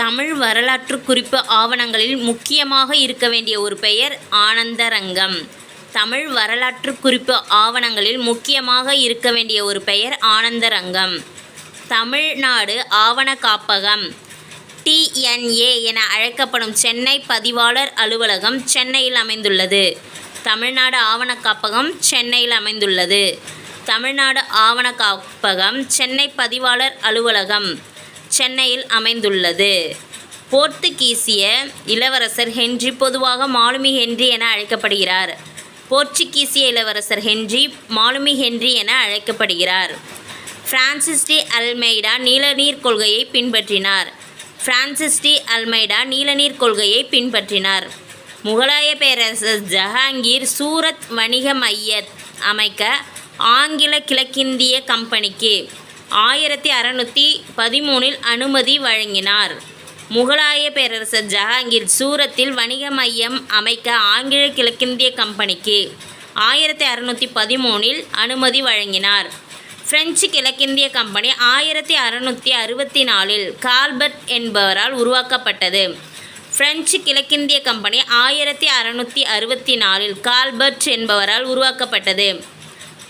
தமிழ் வரலாற்று குறிப்பு ஆவணங்களில் முக்கியமாக இருக்க வேண்டிய ஒரு பெயர் ஆனந்தரங்கம். தமிழ் வரலாற்று குறிப்பு ஆவணங்களில் முக்கியமாக இருக்க வேண்டிய ஒரு பெயர் ஆனந்தரங்கம். தமிழ்நாடு ஆவண காப்பகம். டிஎன்ஏ என அழைக்கப்படும் சென்னை பதிவாளர் அலுவலகம் சென்னையில் அமைந்துள்ளது. தமிழ்நாடு ஆவண காப்பகம் சென்னையில் அமைந்துள்ளது. தமிழ்நாடு ஆவண காப்பகம் சென்னை பதிவாளர் அலுவலகம். சென்னையில் அமைந்துள்ளது. போர்த்துகீசிய இளவரசர் ஹென்றி பொதுவாக மாலுமி ஹென்றி என அழைக்கப்படுகிறார். போர்ச்சுகீசிய இளவரசர் ஹென்றி மாலுமி ஹென்றி என அழைக்கப்படுகிறார். பிரான்சிஸ் டி அல்மெய்டா நீலநீர் கொள்கையை பின்பற்றினார். பிரான்சிஸ் டி அல்மெய்டா நீலநீர் கொள்கையை பின்பற்றினார். முகலாய பேரரசர் ஜஹாங்கீர் சூரத் வணிக மையத் அமைக்க ஆங்கில கிழக்கிந்திய கம்பெனிக்கு ஆயிரத்தி அறநூற்றி பதிமூணில் அனுமதி வழங்கினார். முகலாய பேரரசர் ஜஹாங்கீர் சூரத்தில் வணிக மையம் அமைக்க ஆங்கில கிழக்கிந்திய கம்பெனிக்கு ஆயிரத்தி அறநூற்றி பதிமூணில் அனுமதி வழங்கினார். பிரெஞ்சு கிழக்கிந்திய கம்பெனி ஆயிரத்தி அறநூற்றி அறுபத்தி நாலில் கால்பர்ட் என்பவரால் உருவாக்கப்பட்டது. பிரெஞ்சு கிழக்கிந்திய கம்பெனி ஆயிரத்தி அறநூற்றி அறுபத்தி நாலில் கால்பர்ட் என்பவரால் உருவாக்கப்பட்டது.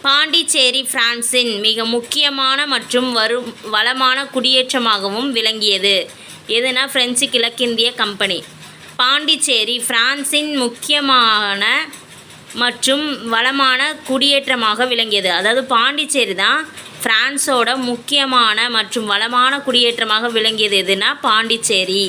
பாண்டிச்சேரி பிரான்சின் மிக முக்கியமான மற்றும் வரும் வளமான குடியேற்றமாகவும் விளங்கியது. எதுனா பிரெஞ்சு கிழக்கிந்திய கம்பெனி. பாண்டிச்சேரி பிரான்சின் முக்கியமான மற்றும் வளமான குடியேற்றமாக விளங்கியது. அதாவது பாண்டிச்சேரி தான் பிரான்ஸோட முக்கியமான மற்றும் வளமான குடியேற்றமாக விளங்கியது. எதுனா பாண்டிச்சேரி.